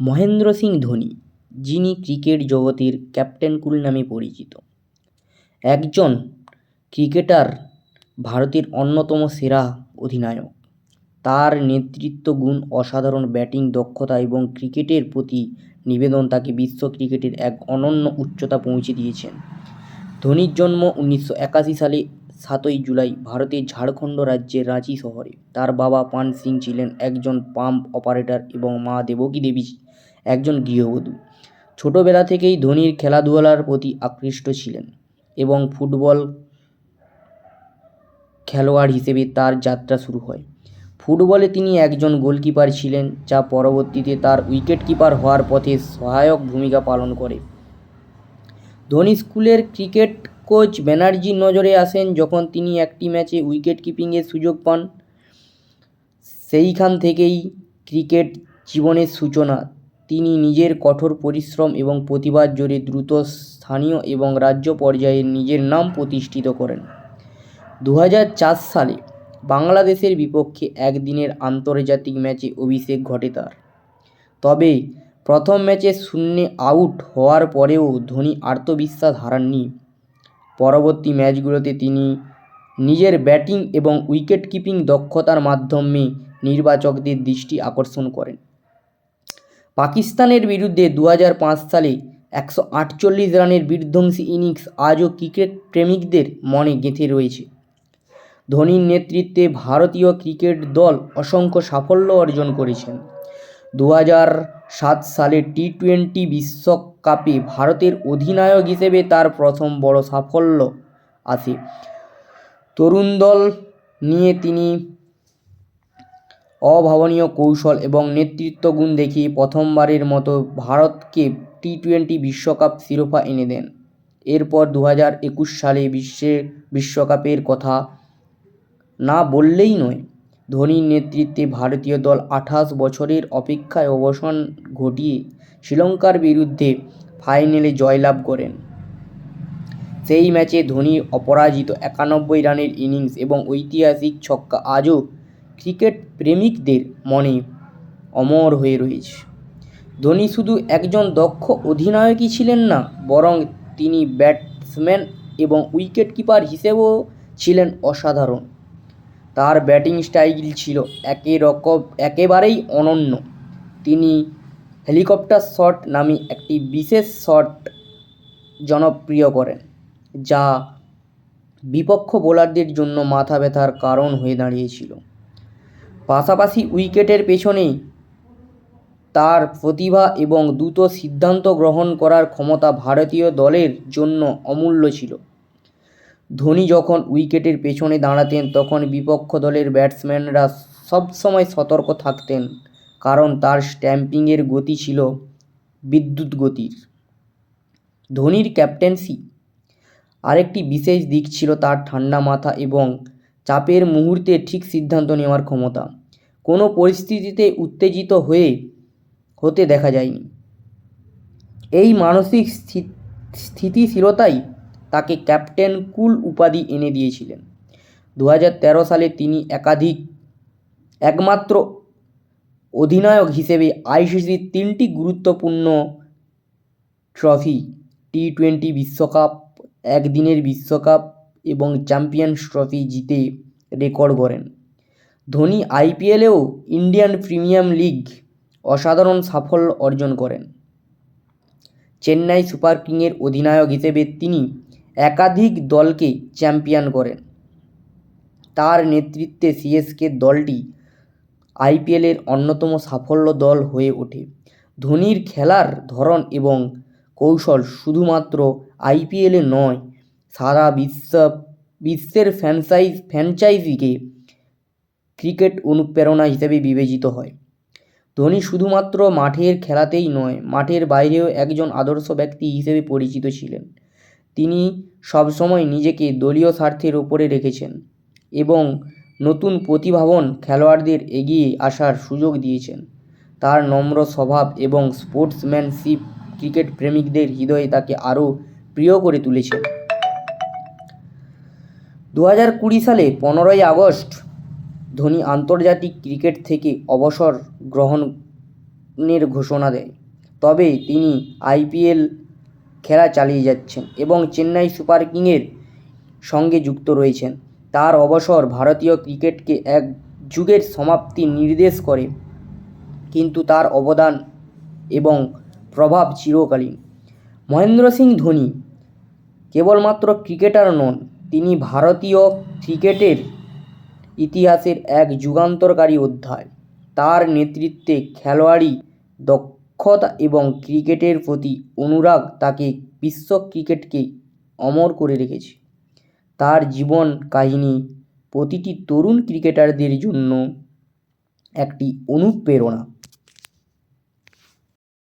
মহেন্দ্র সিং ধোনি, যিনি ক্রিকেট জগতের ক্যাপ্টেন কুল নামে পরিচিত। একজন ক্রিকেটার ভারতের অন্যতম সেরা অধিনায়ক। তার নেতৃত্ব গুণ অসাধারণ ব্যাটিং দক্ষতা এবং ক্রিকেটের প্রতি নিবেদন তাকে বিশ্ব ক্রিকেটের এক অনন্য উচ্চতা পৌঁছে দিয়েছেন। ধোনির জন্ম উনিশশো একাশি সালে সাতই জুলাই ভারতের ঝাড়খণ্ড রাজ্যের রাঁচি শহরে। তার বাবা পান সিং ছিলেন একজন পাম্প অপারেটর এবং মা দেবকী দেবী একজন গৃহবধূ। ছোটোবেলা থেকেই ধোনির খেলাধুলার প্রতি আকৃষ্ট ছিলেন এবং ফুটবল খেলোয়াড় হিসেবে তার যাত্রা শুরু হয়। ফুটবলে তিনি একজন গোলকিপার ছিলেন, যা পরবর্তীতে তার উইকেটকিপার হওয়ার পথে সহায়ক ভূমিকা পালন করে। ধোনি স্কুলের ক্রিকেট কোচ ব্যানার্জির নজরে আসেন যখন তিনি একটি ম্যাচে উইকেট কিপিংয়ের সুযোগ পান। সেইখান থেকেই ক্রিকেট জীবনের সূচনা তিনি নিজের কঠোর পরিশ্রম এবং প্রতিভার জোরে দ্রুত স্থানীয় এবং রাজ্য পর্যায়ে নিজের নাম প্রতিষ্ঠিত করেন। দু চার সালে বাংলাদেশের বিপক্ষে একদিনের আন্তর্জাতিক ম্যাচে অভিষেক ঘটে তার। তবে প্রথম ম্যাচে শূন্যে আউট হওয়ার পরেও ধোনি আত্মবিশ্বাস হারাননি। পরবর্তী ম্যাচগুলোতে তিনি নিজের ব্যাটিং এবং উইকেট কিপিং দক্ষতার মাধ্যমে নির্বাচকদের দৃষ্টি আকর্ষণ করেন। পাকিস্তানের বিরুদ্ধে দু হাজার পাঁচ সালে একশো আটচল্লিশ রানের বিধ্বংসী ইনিংস আজও ক্রিকেট প্রেমিকদের মনে গেঁথে রয়েছে। ধোনির নেতৃত্বে ভারতীয় ক্রিকেট দল অসংখ্য সাফল্য অর্জন করেছেন। দু সাত সালে টি টোয়েন্টি বিশ্বকাপে ভারতের অধিনায়ক হিসেবে তার প্রথম বড় সাফল্য আসে তরুণ দল নিয়ে তিনি অভাবনীয় কৌশল এবং নেতৃত্ব গুণ দেখিয়ে প্রথমবারের মতো ভারতকে টি টোয়েন্টি বিশ্বকাপ শিরোপা এনে দেন। এরপর দু হাজার একুশ সালে বিশ্বের বিশ্বকাপের কথা না বললেই নয়, ধোনির নেতৃত্বে ভারতীয় দল আঠাশ বছরের অপেক্ষায় অবসান ঘটিয়ে শ্রীলঙ্কার বিরুদ্ধে ফাইনালে জয়লাভ করেন। সেই ম্যাচে ধোনির অপরাজিত একানব্বই রানের ইনিংস এবং ঐতিহাসিক ছক্কা আজও ক্রিকেট প্রেমিকদের মনে অমর হয়ে রয়েছে ধোনি শুধু একজন দক্ষ অধিনায়কই ছিলেন না, বরং তিনি ব্যাটসম্যান এবং উইকেট কিপার হিসেবেও ছিলেন অসাধারণ। তার ব্যাটিং স্টাইল ছিল একে রকম, একেবারেই অনন্য। তিনি হেলিকপ্টার শট নামে একটি বিশেষ শট জনপ্রিয় করেন, যা বিপক্ষ বোলারদের জন্য মাথা ব্যথার কারণ হয়ে দাঁড়িয়েছিল। পাশাপাশি উইকেটের পেছনে তার প্রতিভা এবং দ্রুত সিদ্ধান্ত গ্রহণ করার ক্ষমতা ভারতীয় দলের জন্য অমূল্য ছিল। ধোনি যখন উইকেটের পেছনে দাঁড়াতেন, তখন বিপক্ষ দলের ব্যাটসম্যানরা সবসময় সতর্ক থাকতেন, কারণ তার স্ট্যাম্পিংয়ের গতি ছিল বিদ্যুৎ গতির। ধোনির ক্যাপ্টেন্সি। আরেকটি বিশেষ দিক ছিল তার ঠান্ডা মাথা এবং চাপের মুহূর্তে ঠিক সিদ্ধান্ত নেওয়ার ক্ষমতা। কোনো পরিস্থিতিতে উত্তেজিত হয়ে হতে দেখা যায়নি। এই মানসিক স্থিতিশীলতাই তাকে ক্যাপ্টেন কুল উপাধি এনে দিয়েছিলেন। দু সালে তিনি একাধিক, একমাত্র অধিনায়ক হিসেবে আইসিসির তিনটি গুরুত্বপূর্ণ ট্রফি টি টোয়েন্টি বিশ্বকাপ, একদিনের বিশ্বকাপ এবং চ্যাম্পিয়ন্স ট্রফি জিতে রেকর্ড করেন ধোনি আইপিএলেও ইন্ডিয়ান প্রিমিয়াম লিগ অসাধারণ সাফল্য অর্জন করেন। চেন্নাই সুপার কিংয়ের অধিনায়ক হিসেবে তিনি একাধিক দলকে চ্যাম্পিয়ন করেন। তার নেতৃত্বে সিএসকে দলটি আইপিএলের অন্যতম সাফল্য দল হয়ে ওঠে। ধোনির খেলার ধরন এবং কৌশল শুধুমাত্র আইপিএলে নয় সারা বিশ্ব, বিশ্বের ফ্র্যাঞ্চাইজ ফ্র্যাঞ্চাইজিকে ক্রিকেট অনুপ্রেরণা হিসেবে বিবেচিত হয়। ধোনি শুধুমাত্র মাঠের খেলাতেই নয়, মাঠের বাইরেও একজন আদর্শ ব্যক্তি হিসেবে পরিচিত ছিলেন। তিনি সবসময় নিজেকে দলীয় স্বার্থের ওপরে রেখেছেন এবং নতুন প্রতিভাবান খেলোয়াড়দের এগিয়ে আসার সুযোগ দিয়েছেন। তার নম্র স্বভাব এবং স্পোর্টসম্যানশিপ ক্রিকেট প্রেমিকদের হৃদয়ে তাকে আরও প্রিয় করে তুলেছে দু হাজার কুড়ি সালে পনেরোই আগস্ট ধোনি আন্তর্জাতিক ক্রিকেট থেকে অবসর গ্রহণ অবসরের ঘোষণা দেয়। তবে তিনি আইপিএল খেলা চালিয়ে যাচ্ছেন এবং চেন্নাই সুপার কিংয়ের সঙ্গে যুক্ত রয়েছেন। তার অবসর ভারতীয় ক্রিকেটকে এক যুগের সমাপ্তি নির্দেশ করে, কিন্তু তার অবদান এবং প্রভাব চিরকালীন। মহেন্দ্র সিং ধোনি কেবলমাত্র ক্রিকেটার নন তিনি ভারতীয় ক্রিকেটের ইতিহাসের এক যুগান্তরকারী অধ্যায়। তার নেতৃত্বে খেলোয়াড়ি দক্ষতা এবং ক্রিকেটের প্রতি অনুরাগ তাকে বিশ্ব ক্রিকেটকে অমর করে রেখেছে। তার জীবন কাহিনী প্রতিটি তরুণ ক্রিকেটারদের জন্য একটি অনুপ্রেরণা।